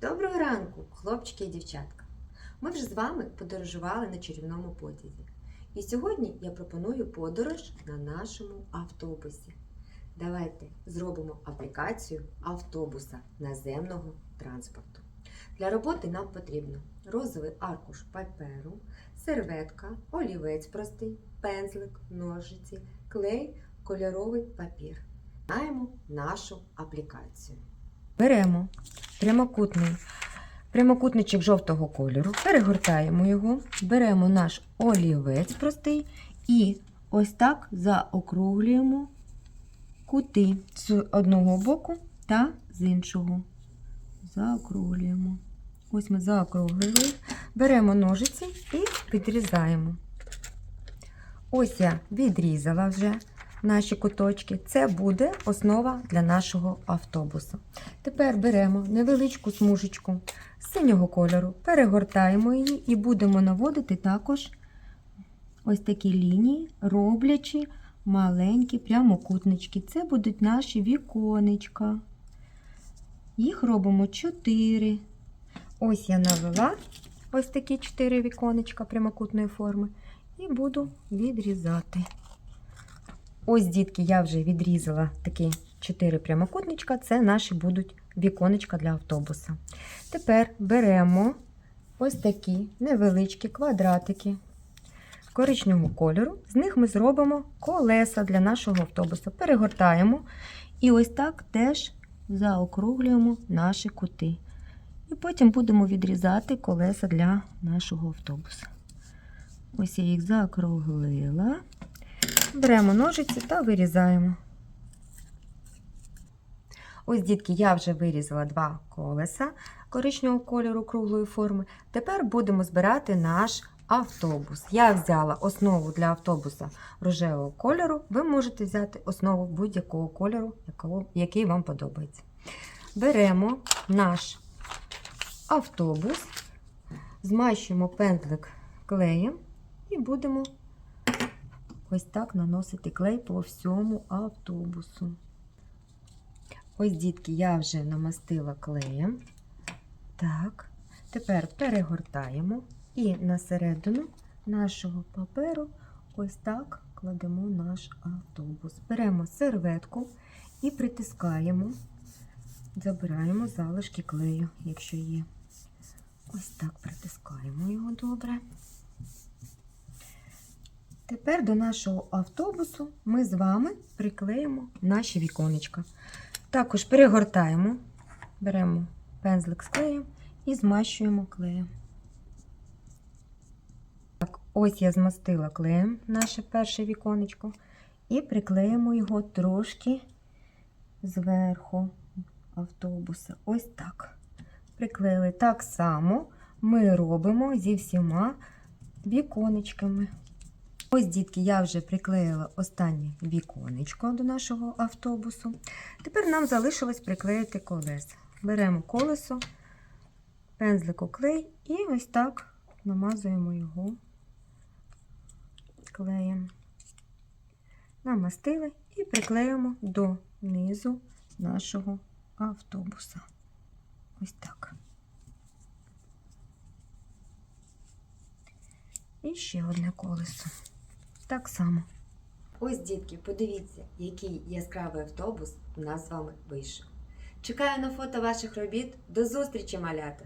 Доброго ранку, хлопчики і дівчатка! Ми вже з вами подорожували на чарівному потязі. І сьогодні я пропоную подорож на нашому автобусі. Давайте зробимо аплікацію автобуса наземного транспорту. Для роботи нам потрібно розовий аркуш паперу, серветка, олівець простий, пензлик, ножиці, клей, кольоровий папір. Маємо нашу аплікацію. Беремо прямокутний прямокутничок жовтого кольору, перегортаємо його, беремо наш олівець простий і ось так заокруглюємо кути з одного боку та з іншого. Заокруглюємо. Ось ми заокруглили, беремо ножиці і відрізаємо. Ось я відрізала вже наші куточки. Це буде основа для нашого автобусу. Тепер беремо невеличку смужечку синього кольору, перегортаємо її і будемо наводити також ось такі лінії, роблячи маленькі прямокутнички. Це будуть наші віконечка. Їх робимо 4. Ось я навела ось такі 4 віконечка прямокутної форми і буду відрізати. Ось, дітки, я вже відрізала такі 4 прямокутничка. Це наші будуть віконечка для автобуса. Тепер беремо ось такі невеличкі квадратики коричневого кольору. З них ми зробимо колеса для нашого автобуса. Перегортаємо і ось так теж заокруглюємо наші кути. І потім будемо відрізати колеса для нашого автобуса. Ось я їх заокруглила. Беремо ножиці та вирізаємо. Ось, дітки, я вже вирізала два колеса коричневого кольору круглої форми. Тепер будемо збирати наш автобус. Я взяла основу для автобуса рожевого кольору. Ви можете взяти основу будь-якого кольору, який вам подобається. Беремо наш автобус, змащуємо пензлик клеєм і будемо ось так наносити клей по всьому автобусу. Ось, дітки, я вже намастила клеєм. Так, тепер перегортаємо і на середину нашого паперу ось так кладемо наш автобус. Беремо серветку і притискаємо, забираємо залишки клею, якщо є. Ось так притискаємо його добре. Тепер до нашого автобусу ми з вами приклеїмо наші віконечка. Також перегортаємо, беремо пензлик з клеєм і змащуємо клеєм. Так, ось я змастила клеєм наше перше віконечко і приклеїмо його трошки зверху автобуса. Ось так. Приклеїли так само ми робимо зі всіма віконечками. Ось, дітки, я вже приклеїла останнє віконечко до нашого автобусу. Тепер нам залишилось приклеїти колеса. Беремо колесо, пензлику клей і ось так намазуємо його клеєм. Намастили і приклеїмо до низу нашого автобуса. Ось так. І ще одне колесо. Так само. Ось, дітки, подивіться, який яскравий автобус у нас з вами вийшов. Чекаю на фото ваших робіт. До зустрічі, малята!